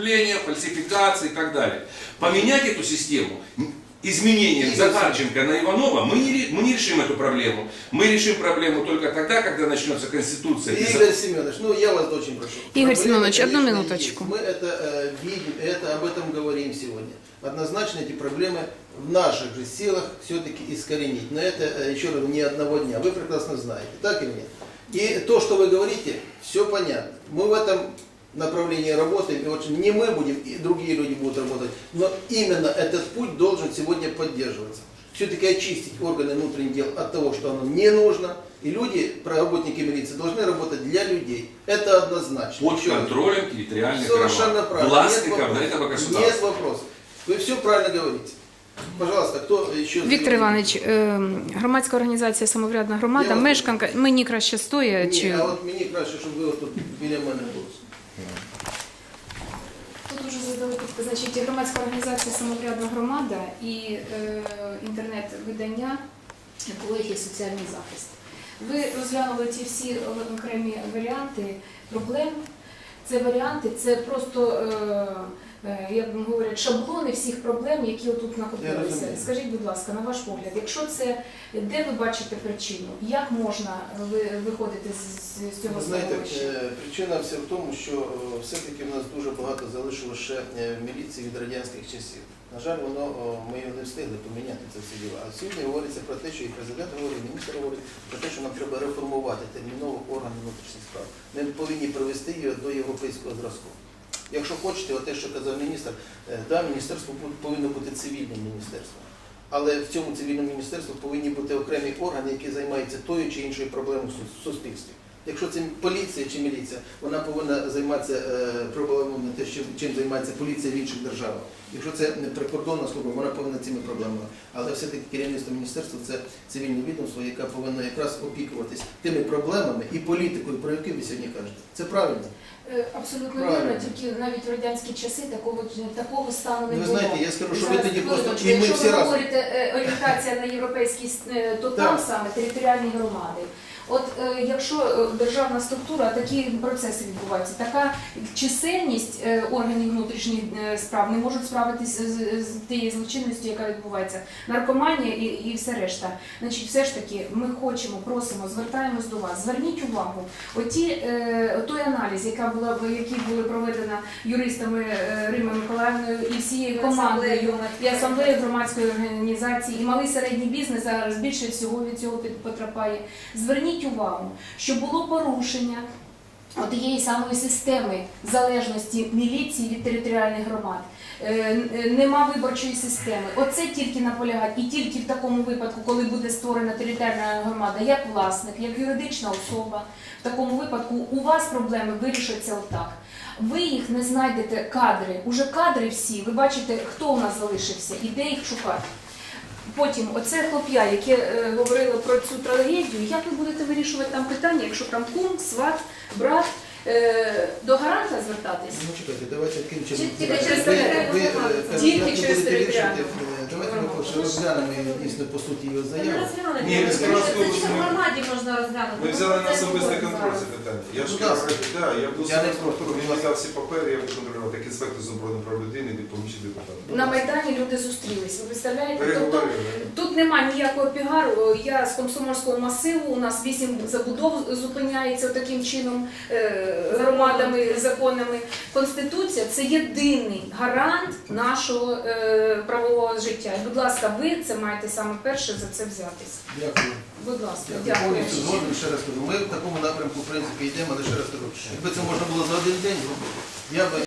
преступления, фальсификации и так далее. Поменять эту систему изменением Захарченко на Иванова мы не, мы не решим эту проблему. Мы решим проблему только тогда, когда начнется Конституция. Игорь Семенович, ну я вас очень прошу. Игорь Проблемы, Семенович, одну минуточку. есть. Мы это э, видим, это об этом говорим сегодня. Однозначно эти проблемы в наших же силах все-таки искоренить. Но это, э, еще раз, не одного дня. Вы прекрасно знаете, так или нет? И то, что вы говорите, все понятно. Мы в этом направлении работаем, и очень не мы будем, и другие люди будут работать, но именно этот путь должен сегодня поддерживаться. Все-таки очистить органы внутренних дел от того, что оно не нужно, и люди, работники милиции, должны работать для людей. Это однозначно. под Еще раз. контролем территориальных Совершенно громад, правильно. властников Нет вопросов. этого государства. Нет вопросов. Вы все правильно говорите. Пожалуйста, кто еще? Віктор Іванович, е, громадська організація Самоврядна громада, Я вас- мешканка, мені краще стоя Ні, чи а от мені краще, щоб ви тут біля мене були. Тут уже задали питання. Значить, громадська організація Самоврядна громада і е, інтернет-видання екологія соціальний захист. Ви розглянули ці всі окремі варіанти проблем. Це варіанти, це просто, е, е, як говорять, шаблони всіх проблем, які отут накопилися. Скажіть, будь ласка, на ваш погляд, якщо це де ви бачите причину, як можна ви- виходити з, цього знаєте, е, причина вся в тому, що все-таки в нас дуже багато залишилося ще міліції від радянських часів. На жаль, воно ми його не встигли поміняти це все діло. А сьогодні говориться про те, що і президент говорить, і міністр говорить про те, що нам треба реформувати терміново органи внутрішніх справ. Ми повинні привести його до європейського зразку. Якщо хочете, те, що казав міністр, е, да, міністерство повинно бути цивільним міністерством. Але в цьому цивільному міністерстві повинні бути окремі органи, які займаються тою чи іншою проблемою в суспільстві. Якщо це поліція чи міліція, вона повинна займатися е, проблемами, те, чим, займається поліція в інших державах. Якщо це не прикордонна служба, вона повинна цими проблемами. Але все-таки керівництво міністерства це цивільне відомство, яке повинно якраз опікуватись тими проблемами і політикою, про які ви сьогодні кажете. Це правильно. Е, Абсолютно вірно, тільки навіть в радянські часи такого такого стану не Ви було. знаєте, я скажу, що ви тоді просто і ми якщо всі ви разом. говорите е, орієнтація на європейський е, то там саме територіальні громади. От е, якщо е, державна структура, такі процеси відбуваються, така чисельність е, органів внутрішніх е, справ не можуть справитися з, з тією злочинністю, яка відбувається, наркоманія і, і все решта. Значить, все ж таки, ми хочемо, просимо, звертаємось до вас. Зверніть увагу, оті е, той аналіз, яка була який були проведена юристами е, Римою Миколаївною і всією командою і асамблеєю громадської організації, і малий середній бізнес зараз більше всього від цього потрапляє. Зверніть увагу, що було порушення. Тієї самої системи залежності міліції від територіальних громад. Е, е, Нема виборчої системи. Оце тільки наполягать. І тільки в такому випадку, коли буде створена територіальна громада, як власник, як юридична особа, в такому випадку у вас проблеми вирішаться отак. Ви їх не знайдете кадри. Уже кадри всі. Ви бачите, хто у нас залишився і де їх шукати. Потім, оце хлоп'я, яке е, говорило про цю трагедію, як ви будете вирішувати там питання, якщо там кум, сват, брат, е, до гаранта звертатись? Ну чекайте, давайте. Чи тільки через територіальну е, громаду? Тільки через територіальну Давайте ми перше розглянемо дійсно по суті його заяву. Ні, ж справді це в громаді можна розглянути. Ми взяли на особистий контроль це питання. Я ж Будь ласка. да, я буду Я не проти, мені ласка. взяв всі папери, я буду контролювати як інспектор з оборони прав людини і помічний депутат. На Майдані люди зустрілись. Ви представляєте? Тобто Переговорили. Тут нема ніякого пігару. Я з комсомольського масиву. У нас вісім забудов зупиняється таким чином е, громадами, законами. Конституція це єдиний гарант нашого е, правового життя. І, будь ласка, ви це маєте саме перше за це взятись. Дякую. Будь ласка, дякую. повністю згоден, ще раз кажу. Ми в такому напрямку, в принципі, йдемо, але ще раз кажу. Якби це можна було за один день робити, я би